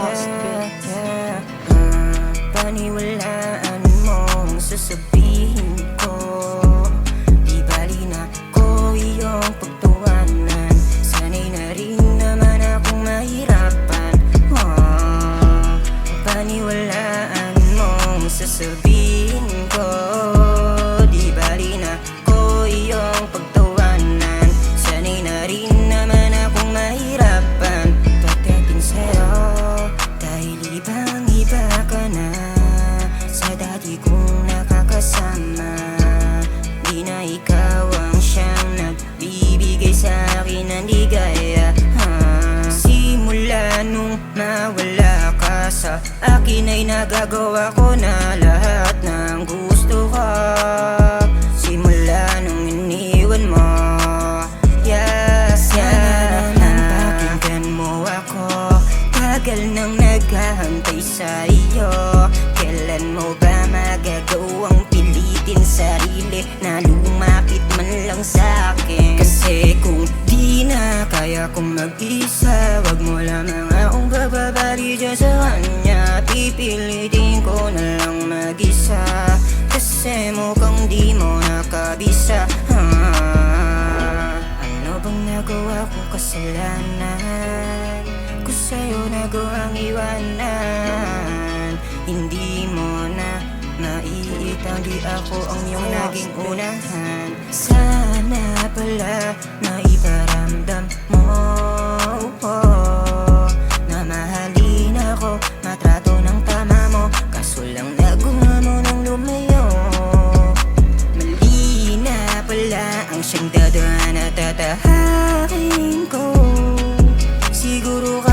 lost bits yeah, yeah. Paniwalaan mong sasabihin ko Di bali na ko iyong pagtuwanan Sanay na rin naman akong mahirapan oh, Paniwalaan mong sasabihin Dati kong nakakasama Di na ikaw ang siyang nagbibigay sa akin ng ligaya ha? Simula nung nawala ka sa akin ay nagagawa ko na lahat kaya kong mag-isa. Wag mo lamang akong bababali dyan sa kanya. Pipilitin ko na lang mag-isa. Kasi mukhang di mo nakabisa. Ah, Ano bang nagawa kong kasalanan. Ko sa'yo nagawang iwanan Hindi mo na maiitang. Di ako ang iyong naging unahan. Sana pala na mo Na mahalin ako, matrato ng tama mo. Kaso lang nagawa mo nang lumayo. Mali pala ang siyang dadaan at tatahakin ko. Siguro kakailanganin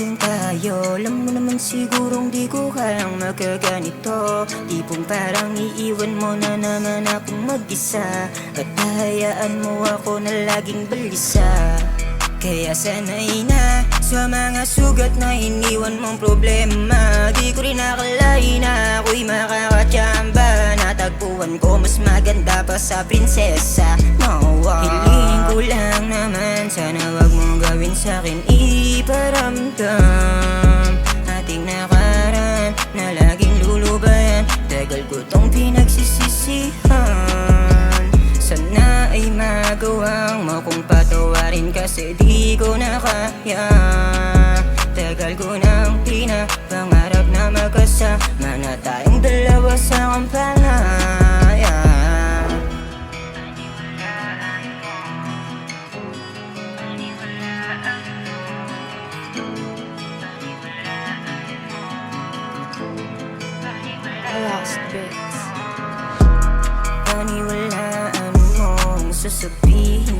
din tayo. Alam mo naman sigurong di ko kayang magkaganito. Tipong parang iiwan mo na naman akong mag-isa. At hahayaan mo ako na laging balisa. Kaya sanay na sa mga sugat na iniwan mong problema. Di ko rin nakalain na ako'y makakatsamba Natagpuan ko mas maganda pa sa prinsesa. No, ah. Hiling ko lang naman sana wag mong gawin sa'kin iparamdam Ating nakaraan na laging lulubayan. Tagal ko tong pinagsisisihan. Sana ay magawang mo kung patawarin kasi di ko na kaya. Tagal ko nang Lost Bits. Paniwalaan mong sasabihin ko Di